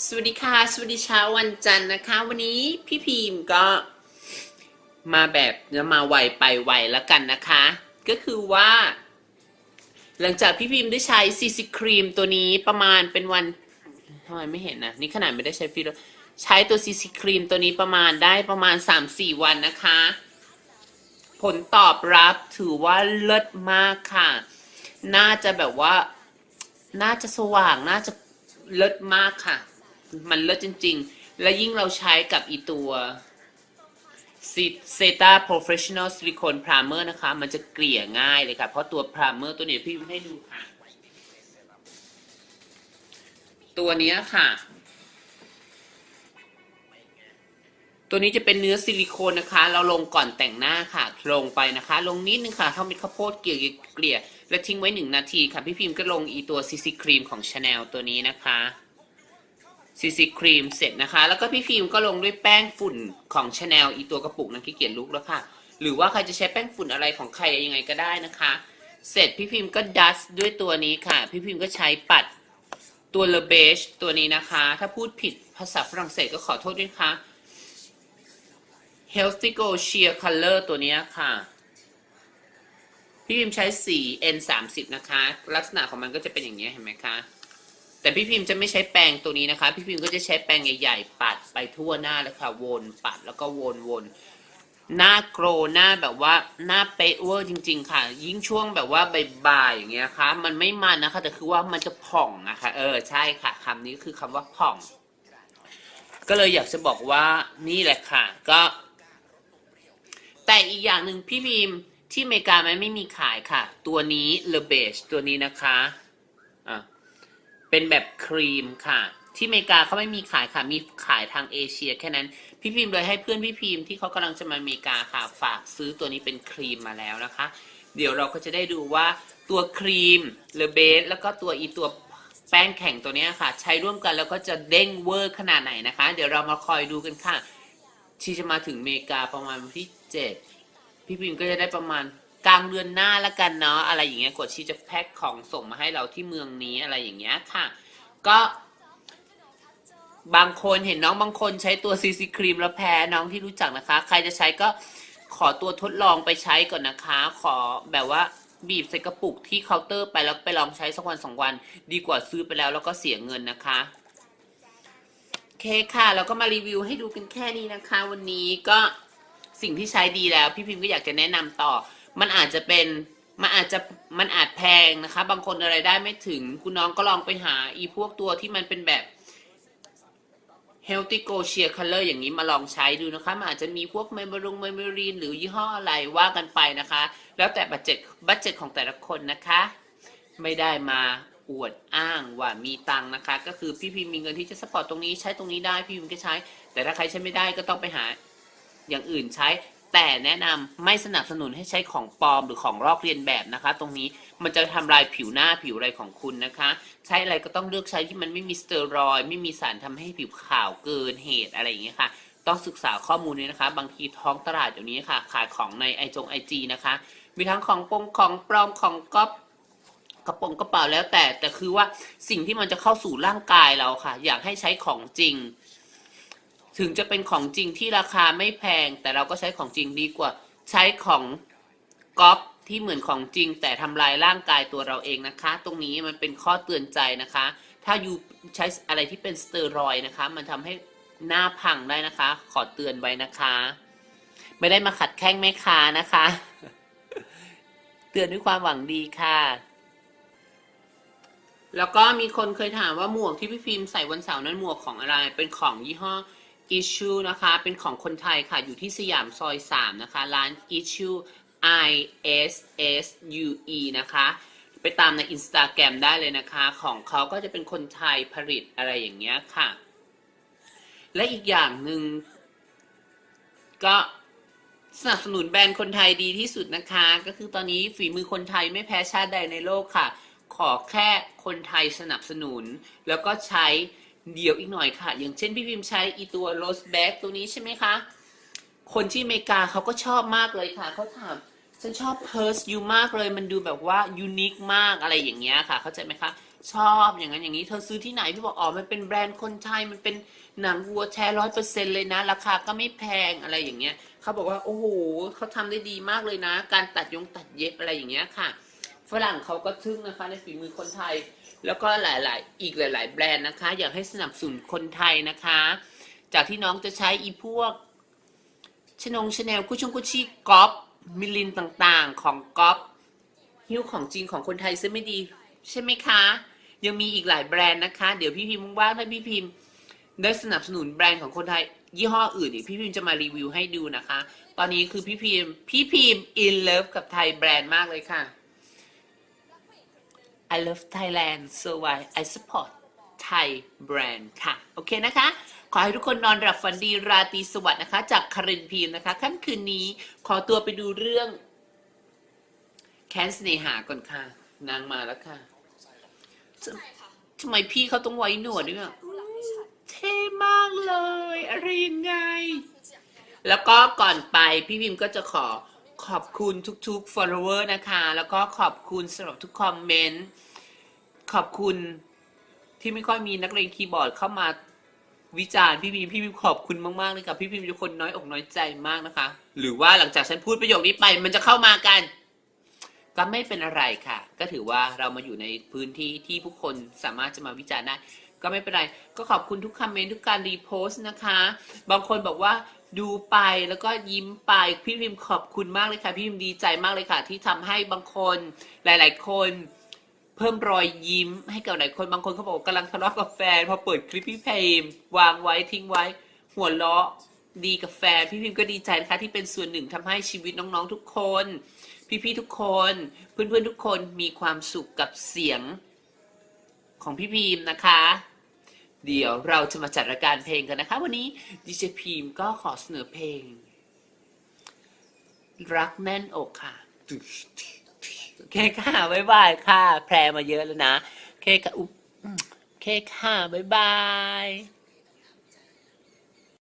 สวัสดีค่ะ สวัสดีเช้าวันจันทร์นะคะ วันนี้พี่พิมพ์ก็มาแบบจะมาไวไปไวแล้วกันนะคะ ก็คือว่า หลังจากพี่พิมพ์ได้ใช้ซีซีครีมตัวนี้ประมาณเป็นวันทำไมไม่เห็นนะนี่ขนาดไม่ได้ใช้ฟิลใช้ตัวซีซีครีมตัวนี้ประมาณได้ประมาณ 3-4 วันนะคะ ผลตอบรับถือว่าเลิศมากค่ะ น่าจะแบบว่า น่าจะสว่างน่าจะเลิศมากค่ะ มันเลิศจริง ๆ และยิ่งเราใช้กับอีตัวเซตา professional silicone primer นะคะ มันจะเกลี่ยง่ายเลยค่ะ เพราะตัว primer ตัวนี้พี่ให้ดูค่ะ ตัวนี้ค่ะ ตัวนี้จะเป็นเนื้อซิลิโคนนะคะ เราลงก่อนแต่งหน้าค่ะ ลงไปนะคะ ลงนิดนึงค่ะเท่าเม็ดข้าวโพดเกลี่ยเกลี่ย และทิ้งไว้หนึ่งนาทีค่ะ พี่พิมพ์ก็ลงอีตัวซีซีครีมของ Chanel ตัวนี้นะคะ ซีซีครีมเสร็จนะคะ แล้วก็พี่พิมพ์ก็ลงด้วยแป้งฝุ่นของ Chanel อีตัวกระปุกนะขี้เกียจลุกแล้วค่ะ หรือว่าใครจะใช้แป้งฝุ่นอะไรของใครยังไงก็ได้นะคะ เสร็จพี่พิมพ์ก็ดัสด้วยตัวนี้ค่ะ พี่พิมพ์ก็ใช้ปัดตัวเลเบชตัวนี้นะคะ ถ้าพูดผิดภาษาฝรั่งเศสก็ขอโทษด้วยค่ะ Healthy Go Sheer Color ตัวนี้ค่ะ พี่พิมใช้สี N 3 0 นะคะ ลักษณะของมันก็จะเป็นอย่างนี้เห็นไหมคะ แต่พี่พิมพ์จะไม่ใช้แปรงตัวนี้นะคะ พี่พิมพ์ก็จะใช้แปรงใหญ่ๆ ปัดไปทั่วหน้าเลยค่ะ วนปัดแล้วก็วนวนหน้าโกรหน้าแบบว่าหน้าเป๊ะเวอร์จริง ๆ ค่ะ ยิ่งช่วงแบบว่าบ่ายๆอย่างเงี้ยค่ะ มันไม่มันนะคะ แต่คือว่ามันจะผ่องอะคะเออใช่ค่ะคำนี้คือคำว่าผ่อง ก็เลยอยากจะบอกว่านี่แหละค่ะ ก็ แต่อีกอย่างหนึ่งพี่พิมพ์ที่อเมริกามันไม่มีขายค่ะ ตัวนี้เลเบชตัวนี้นะคะอะ เป็นแบบครีมค่ะ ที่อเมริกาเขาไม่มีขายค่ะ มีขายทางเอเชียแค่นั้น พี่พิมพ์เลยให้เพื่อนพี่พิมพ์ที่เขากำลังจะมาอเมริกาค่ะ ฝากซื้อตัวนี้เป็นครีมมาแล้วนะคะ เดี๋ยวเราก็จะได้ดูว่าตัวครีมเลเบสแล้วก็ตัวอีตัวแป้งแข็งตัวนี้ค่ะ ใช้ร่วมกันแล้วก็จะเด้งเวอร์ขนาดไหนนะคะ เดี๋ยวเรามาคอยดูกันค่ะที่จะมาถึงอเมริกาประมาณวันที่เจ็ดพี่พิมก็จะได้ประมาณ กลางเดือนหน้าละกันเนาะอะไรอย่างเงี้ยกดชีจะแพ็คของส่งมาให้เราที่เมืองนี้อะไรอย่างเงี้ยค่ะ ก็บางคนเห็นน้องบางคนใช้ตัวซีซีครีมแล้วแพ้น้องที่รู้จักนะคะ ใครจะใช้ก็ขอตัวทดลองไปใช้ก่อนนะคะ ขอแบบว่าบีบใส่กระปุกที่เคาน์เตอร์ไปแล้วไปลองใช้สักวันสองวัน ดีกว่าซื้อไปแล้วแล้วก็เสียเงินนะคะโอเคค่ะแล้วก็มารีวิวให้ดูกันแค่นี้นะคะ วันนี้ก็สิ่งที่ใช้ดีแล้ว พี่พิมพ์ก็อยากจะแนะนำต่อ มันอาจจะเป็นมันอาจจะมันอาจแพงนะคะ บางคนอะไรได้ไม่ถึง คุณน้องก็ลองไปหาอีพวกตัวที่มันเป็นแบบ Healthy Go Sheer Color อย่างนี้มาลองใช้ดูนะคะ มันอาจจะมีพวกเมมบรุงเมมบรีนหรือยี่ห้ออะไรว่ากันไปนะคะ แล้วแต่บัตเจ็ตบัตเจ็ตของแต่ละคนนะคะ ไม่ได้มาอวดอ้างว่ามีตังค์นะคะ ก็คือพี่พิมมีเงินที่จะสปอร์ตตรงนี้ใช้ตรงนี้ได้พี่พิมก็ใช้ แต่ถ้าใครใช้ไม่ได้ก็ต้องไปหาอย่างอื่นใช้ แต่แนะนำไม่สนับสนุนให้ใช้ของปลอมหรือของลอกเลียนแบบนะคะ ตรงนี้มันจะทำลายผิวหน้าผิวอะไรของคุณนะคะ ใช้อะไรก็ต้องเลือกใช้ที่มันไม่มีสเตียรอยด์ไม่มีสารทำให้ผิวขาวเกินเหตุอะไรอย่างเงี้ยค่ะ ต้องศึกษาข้อมูลนี้นะคะ บางทีท้องตลาดเดี๋ยวนี้ค่ะ ขายของในไอจงไอจีนะคะ มีทั้งของปงของปลอมของก๊อปกระโปรงกระเป๋าแล้วแต่แต่คือว่าสิ่งที่มันจะเข้าสู่ร่างกายเราค่ะ อยากให้ใช้ของจริง ถึงจะเป็นของจริงที่ราคาไม่แพง แต่เราก็ใช้ของจริงดีกว่า ใช้ของก๊อปที่เหมือนของจริง แต่ทำลายร่างกายตัวเราเองนะคะ ตรงนี้มันเป็นข้อเตือนใจนะคะ ถ้าอยู่ใช้อะไรที่เป็นสเตียรอยนะคะ มันทำให้หน้าพังได้นะคะ ขอเตือนไว้นะคะ ไม่ได้มาขัดแข้งแม่ค้านะคะ เตือนด้วยความหวังดีค่ะ แล้วก็มีคนเคยถามว่าหมวกที่พี่พิมพ์ใส่วันเสาร์นั้นหมวกของอะไร เป็นของยี่ห้อ Issue นะคะ เป็นของคนไทยค่ะ อยู่ที่สยามซอย3นะคะ ร้าน Issue I S S U E นะคะ ไปตามใน Instagram ได้เลยนะคะ ของเขาก็จะเป็นคนไทยผลิตอะไรอย่างเงี้ยค่ะ และอีกอย่างหนึ่งก็สนับสนุนแบรนด์คนไทยดีที่สุดนะคะ ก็คือตอนนี้ฝีมือคนไทยไม่แพ้ชาติใดในโลกค่ะ ขอแค่คนไทยสนับสนุน แล้วก็ใช้ เดี๋ยวอีกหน่อยค่ะ อย่างเช่นพี่พิมพ์ใช้อีตัวโรสแบ็กตัวนี้ใช่ไหมคะ คนที่อเมริกาเขาก็ชอบมากเลยค่ะ เขาถาม ฉันชอบเพิร์สยูมากเลย มันดูแบบว่ายูนิคมากอะไรอย่างเงี้ยค่ะ เข้าใจไหมคะ ชอบอย่างนั้นอย่างนี้ เธอซื้อที่ไหน พี่บอกอ๋อ มันเป็นแบรนด์คนไทย มันเป็นหนังวัวแท้ร้อยเปอร์เซ็นเลยนะ ราคาก็ไม่แพงอะไรอย่างเงี้ย เขาบอกว่าโอ้โหเขาทำได้ดีมากเลยนะ การตัดยงตัดเย็บอะไรอย่างเงี้ยค่ะ ฝรั่งเขาก็ทึ่งนะคะในฝีมือคนไทย แล้วก็หลาย ๆ อีกหลาย ๆ แบรนด์นะคะ อยากให้สนับสนุนคนไทยนะคะ จากที่น้องจะใช้อีพวกชนงชาแนลกุชงกุชิก๊อปมิลินต่างๆ ของก๊อปฮิ้วของจริงของคนไทยซื้อไม่ดี ใช่ไหมคะ ยังมีอีกหลายแบรนด์นะคะ เดี๋ยวพี่พิมพ์ว่างถ้าพี่พิมพ์ได้สนับสนุนแบรนด์ของคนไทย ยี่ห้ออื่นอีกพี่พิมพ์จะมารีวิวให้ดูนะคะ ตอนนี้คือพี่พิมพ์พี่พิมพ์ in love กับไทยแบรนด์มากเลยค่ะ I love Thailand so why I support Thai brand ค่ะ โอเคนะคะ ขอให้ทุกคนนอนหลับฝันดีราตรีสวัสดิ์นะคะ จากคารินพีมนะคะค่ำคืนนี้ขอตัวไปดูเรื่อง แค้นเสน่หาก่อนค่ะ นางมาแล้วค่ะใช่ค่ะทำไมพี่เขาต้องไว้หนวดด้วยอะรู้หลังไม่ชัดเท่มากเลย อะไรยังไง แล้วก็ก่อนไปพี่พิมก็จะขอ ขอบคุณทุกๆ follower นะคะ แล้วก็ขอบคุณสำหรับทุกคอมเมนต์ ขอบคุณที่ไม่ค่อยมีนักเรียนคีย์บอร์ดเข้ามาวิจารณ์พี่พิมพี่พิมขอบคุณมากๆเลยค่ะพี่พิมเป็นคนน้อยอกน้อยใจมากนะคะ หรือว่าหลังจากฉันพูดประโยคนี้ไป มันจะเข้ามากัน ก็ไม่เป็นอะไรค่ะ ก็ถือว่าเรามาอยู่ในพื้นที่ที่ผู้คนสามารถจะมาวิจารณ์ได้ ก็ไม่เป็นไร ก็ขอบคุณทุกคอมเมนต์ทุกการรีโพสต์นะคะ บางคนบอกว่า ดูไปแล้วก็ยิ้มไปพี่พิมขอบคุณมากเลยค่ะ พี่พิมดีใจมากเลยค่ะ ที่ทำให้บางคนหลาย ๆ คน เพิ่มรอยยิ้มให้กับหลายคนบางคนเขาบอกว่ากำลังทะเลาะกับแฟนพอเปิดคลิปพี่พิมวางไว้ทิ้งไว้ หัวเราะดีกับแฟนพี่พิมก็ดีใจนะคะที่เป็นส่วนหนึ่งทำให้ชีวิตน้องๆทุกคน พี่ๆทุกคนเพื่อนๆทุกคนมีความสุขกับเสียงของพี่พิมนะคะ เดี๋ยวเราจะมาจัดรายการเพลงกันนะคะ วันนี้ดีเจพีมก็ขอเสนอเพลง รักแน่นอกค่ะโอเคค่ะบ๊ายบายค่ะ แพรมาเยอะแล้วนะโอเคค่ะอุ๊บอืมโอเคค่ะบ๊ายบาย